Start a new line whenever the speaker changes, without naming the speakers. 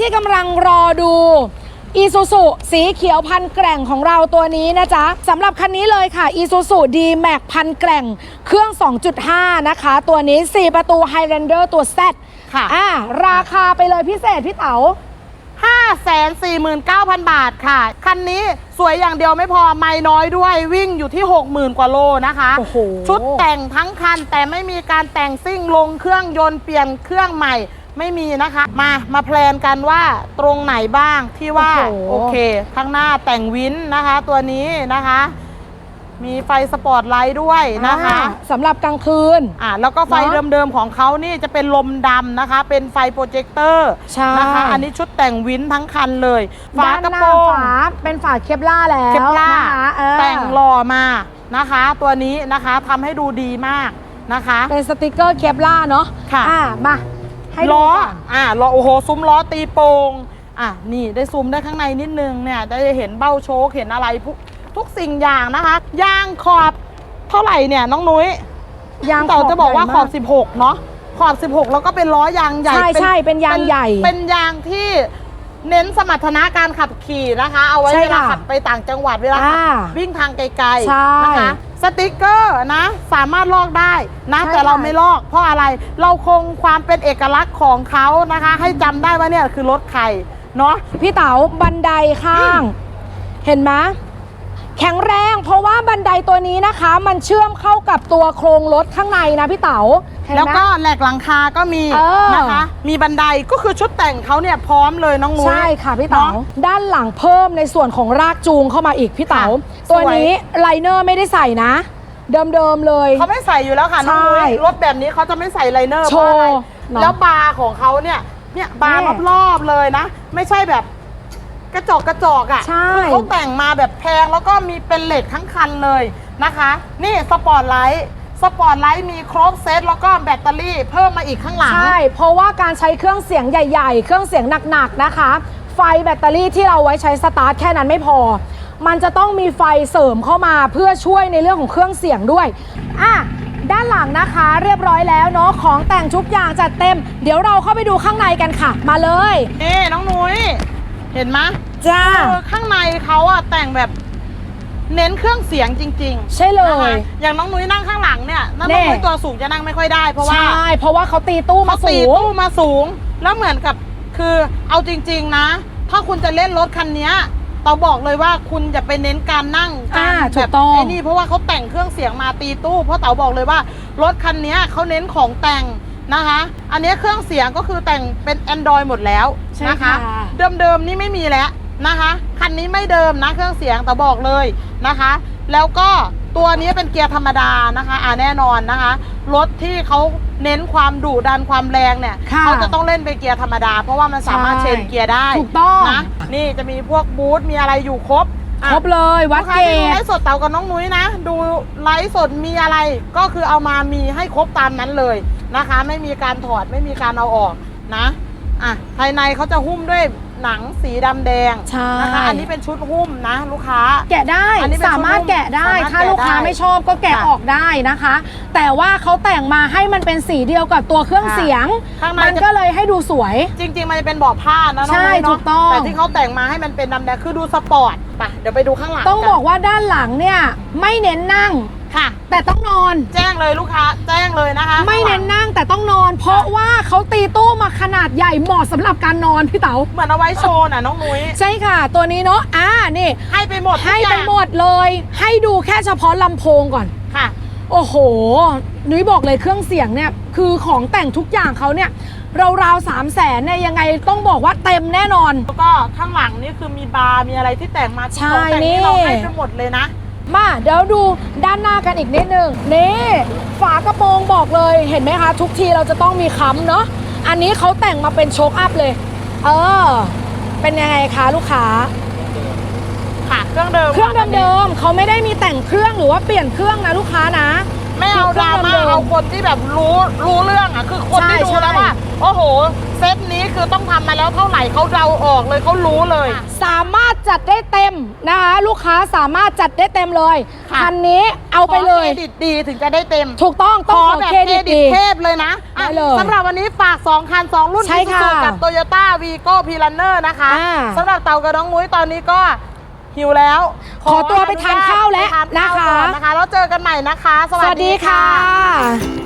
ที่กำลังรอดูอีซูซูสีเขียวพันแกร่งของเราตัวนี้นะจ๊ะสำหรับคันนี้เลยค่ะอีซูซูดีแม็กพันแกร่ง เครื่อง 2.5 นะคะ ตัวนี้ 4 ประตู Highlander ตัว Z
ค่ะ
อ่าราคาไปเลยพิเศษพี่เต๋า
549,000 บาทค่ะ คันนี้สวยอย่างเดียวไม่พอไม่น้อยด้วยวิ่งอยู่ที่ 60,000 กว่าโลนะคะ
โอ้โห
ชุดแต่งทั้งคันแต่ไม่มีการแต่งซิ่งลงเครื่องยนต์เปลี่ยนเครื่องใหม่ ไม่มีนะคะ มามาแพลนกันว่าตรงไหนบ้างที่ว่า
โอ้โห
โอเคข้างหน้าแต่งวินนะคะ ตัวนี้นะคะ มีไฟสปอร์ตไลท์ด้วยนะคะ
อ่าสำหรับกลางคืน
อ่าแล้วก็ไฟ
เนอะ
เดิมๆของเขานี่จะเป็นลมดำนะคะ เป็นไฟโปรเจคเตอร์
ใช่
นะคะ อันนี้ชุดแต่งวินทั้งคันเลยฝา
ด้าน
กระ
หน้า
โปรง
ฝาเป็นฝาเคปล่าแล้ว
เคปล่า
นะคะเออ
แต่งหล่อมานะคะ ตัวนี้นะคะทำให้ดูดีมากนะคะ
เป็นสติกเกอร์เคปล่าเนาะ
ค่ะ
อ่ามา ให้ดู
ล้อ
ก่อน
อ่าล้อโอ้โหซุ้มล้อตีโป่งอะนี่ได้ซูมได้ข้างในนิดนึงเนี่ยได้เห็นเบ้าโชคเห็นอะไรทุกทุกสิ่งอย่างนะคะยางขอบเท่าไหร่เนี่ยน้องนุ้ย
ยาง
เต่าจะบอกว่า
ใหญ่
ขอบ 16 เนาะขอบ 16 แล้วก็เป็นล้อ ยางใหญ่
ใช่
เป็น
ใช่เป็นยางใหญ่
เป็นยางที่ เน้นสมรรถนะการขับขี่นะคะ เอาไว้
ใช่
เวลา
ค่ะ
ขับไปต่างจังหวัดเวลาขับ
อ่า
วิ่งทางไกล
ใช่
ๆนะคะ สติกเกอร์นะสามารถลอกได้นะ
ใช่
แต่เรา
ค่ะ
ไม่ลอก เพราะอะไรเราคงความเป็นเอกลักษณ์ของเขานะคะ ให้จำได้ว่าเนี่ยคือรถใครเนาะ
พี่เต๋าบันไดข้าง เห็นไหม แข็งแรงเพราะว่าบันไดตัวนี้นะคะ มันเชื่อมเข้ากับตัวโครงรถข้างในนะพี่เต๋าเห็นไหม
แล้วก็แหลกหลังคาก็มี
เออ
นะคะ มีบันไดก็คือชุดแต่งเขาเนี่ยพร้อมเลยน้องนุ้ย
ใช่ค่ะพี่เต๋า
เนอะ
ด้านหลังเพิ่มในส่วนของรากจูงเข้ามาอีกพี่เต๋า
ค่ะ
ตัว
สวย
นี้ไลเนอร์ไม่ได้ใส่นะ เดิมๆเลย
เขาไม่ใส่อยู่แล้วค่ะน้องนุ้
ใช่
ยรถแบบนี้เขาจะไม่ใส่ไลเนอร์
โช
เพราะอะไร
ว์เนอะ
แล้วบาร์ของเขาเนี่ยเนี่ยบาร์
นี่
รอบๆเลยนะ ไม่ใช่แบบ กระจอกกระจอกอะ่ะ
ใช่
คือเขาแต่งมาแบบแพงแล้วก็มีเป็นเหล็กทั้งคันเลยนะคะ นี่สปอร์ตไลท์สปอร์ตไลท์มีครบเซตแล้วก็แบตเตอรี่เพิ่มมาอีกข้างหลัง
ใช่ เพราะว่าการใช้เครื่องเสียงใหญ่ๆ เครื่องเสียงหนักๆ นะคะ ไฟแบตเตอรี่ที่เราไว้ใช้สตาร์ทแค่นั้นไม่พอ มันจะต้องมีไฟเสริมเข้ามาเพื่อช่วยในเรื่องของเครื่องเสียงด้วยอะด้านหลังนะคะเรียบร้อยแล้วเนาะของแต่งทุกอย่างจัดเต็ม เดี๋ยวเราเข้าไปดูข้างในกันค่ะ มาเลย
นี่น้องนุ้ย เห็นไหม
จ้า
คือข้างในเขาอะแต่งแบบเน้นเครื่องเสียงจริงๆ
ใช่เล
นะคะ
ย
อย่างน้องนุ้ยนั่งข้างหลังเนี่ยน้อง
นี่
นุ้ยตัวสูงจะนั่งไม่ค่อยได้เพราะว่า
ใช่เพราะว่าเขาตีตู้มา
เขาตี
สูง
ตู้มาสูง แล้วเหมือนกับคือเอาจริง ๆนะ ถ้าคุณจะเล่นรถคันเนี้ยเราบอกเลยว่าคุณอย่าไปเน้นการนั่งการ
อ่าถู
แบ
ก
บ
ต้อง
ไอ้นี่เพราะว่าเขาแต่งเครื่องเสียงมาตีตู้ เพราะเต๋าบอกเลยว่ารถคันเนี้ยเขาเน้นของแต่ง นะคะ อันเนี้ยเครื่องเสียงก็คือแต่งเป็น Android หมดแล้ว
ใช่
นะคะ
ค่ะ
เดิมๆนี่ไม่มีแล้วนะคะ คันนี้ไม่เดิมนะเครื่องเสียงแต่บอกเลยนะคะ แล้วก็ตัวนี้เป็นเกียร์ธรรมดานะคะอ่าแน่นอนนะคะ รถที่เขาเน้นความดุดันความแรงเนี่ย
ค่ะ
เขาจะต้องเล่นเป็นเกียร์ธรรมดา เพราะว่ามันสามารถ
ใช่
เชนเกียร์ได้
ถูกต้อง
นะนี่จะมีพวกบูธมีอะไรอยู่ครบอะ
ครบเลยวัด
ลูกค้า
เก
ที่ดู
ร
ไล
ด
ฟ์สดเต่ากับน้องนุ้ยนะ ดูไลฟ์สดมีอะไรก็คือเอามามีให้ครบตามนั้นเลย นะคะ ไม่มีการถอดไม่มีการเอาออกนะอะภายในเขาจะหุ้มด้วยหนังสีดำแดง
ใช่
นะคะอันนี้เป็นชุดหุ้มนะลูกค้า
แกะได้
อันนี้เป็น
สามารถแกะได้
สามารถ
ถ้าลูกค้า
แกะได้
ไม่ชอบก็แกะ
ค่ะ
ออกได้นะคะ แต่ว่าเขาแต่งมาให้มันเป็นสีเดียวกับตัวเครื่อง
ค่ะ
เสียง
ข้างใน
มัน
จะ
ก็เลยให้ดูสวย
จริง ๆ มันจะเป็นเบาะผ้านะน้อง
ใช่
นุ้ยเนาะ
ถูกต้อง
แต่ที่เขาแต่งมาให้มันเป็นดำแดงคือดูสปอร์ตไปเดี๋ยวไปดูข้างหลัง
ต้องบอกว่าด้านหลังเนี่ยไม่เน้นนั่ง
ค่ะ
แต่ต้องนอน
แจ้งเลยลูกค้า แจ้งเลยนะคะ
ไม่เน้น
ข้างหลัง
นั่งแต่ต้องนอน เพราะว่าเขาตีตู้มาขนาดใหญ่เหมาะสำหรับการนอนพี่เต๋า
เหมือนเอาไว้โชว์น่ะน้องนุ้ย
ใช่ค่ะ ตัวนี้เนาะอ่านี่
ให้ไปหมดทุก
ให้
อย่า
ไป
ง
หมดเลย ให้ดูแค่เฉพาะลำโพงก่อน
ค่ะ
โอ้โห นุ้ยบอกเลยเครื่องเสียงเนี่ย คือของแต่งทุกอย่างเขาเนี่ย ราวๆสามแสนเนี่ยยังไงต้องบอกว่าเต็มแน่นอน
แล้วก็ข้างหลังนี่คือมีบาร์มีอะไรที่แต่งมา
ใช่
ของแต่ง
นี่
ที่เราให้ไปหมดเลยนะ
มาเดี๋ยวดูด้านหน้ากันอีกนิดนึงนี่ฝากระโปรงบอกเลยเห็นไหมคะ ทุกทีเราจะต้องมีค้ำเนาะอันนี้เขาแต่งมาเป็นโชคอัพเลย เออ เป็นยังไงคะลูกค้า
ค่ะเครื่องเดิม
เครื่อง
ค่ะ
เดิมๆเขาไม่ได้มีแต่งเครื่องหรือว่าเปลี่ยนเครื่องนะลูกค้านะ
ไม่เอาดราม่า
เครื่องเดิม
เอาคนที่แบบรู้รู้เรื่องอะคือคนที่
ใช่
ดู
ใช่
แล้วว่าโอ้โห เซตนี้ คือต้องทำมาแล้วเท่าไหร่เขาเดาออกเลยเขารู้เลย
สามารถจัดได้เต็มนะคะลูกค้าสามารถจัดได้เต็มเลย
ค่ะ
คันนี้เอาไปเลย
ขอเครดิตดีถึงจะได้เต็ม
ถูกต้อง
ข
ต้อง
อ
ขอ
แบบ
เคร
เคร
ดิต
ดิต
ดี
เทพเลยนะอะ
ได้เลย
สำหรับวันนี้ฝาก 2 คัน 2 รุ่น
ใช่
อีซู
ค่ะ
ซูกับ Toyota v ีโก้พีรันเนอร์นะคะ
อ่า
สำหรับเต่ากับน้องมุ้ยตอนนี้ก็หิวแล้ว
ขอตัวไปทานข้าวแล้ว
ไปทานข้าว
นะคะ
ก่อนนะคะ แล้วเจอกันใหม่นะคะ ส
ส
วั
วั
ส
ส
ดี
ดี
ค่ะ
ค่ะ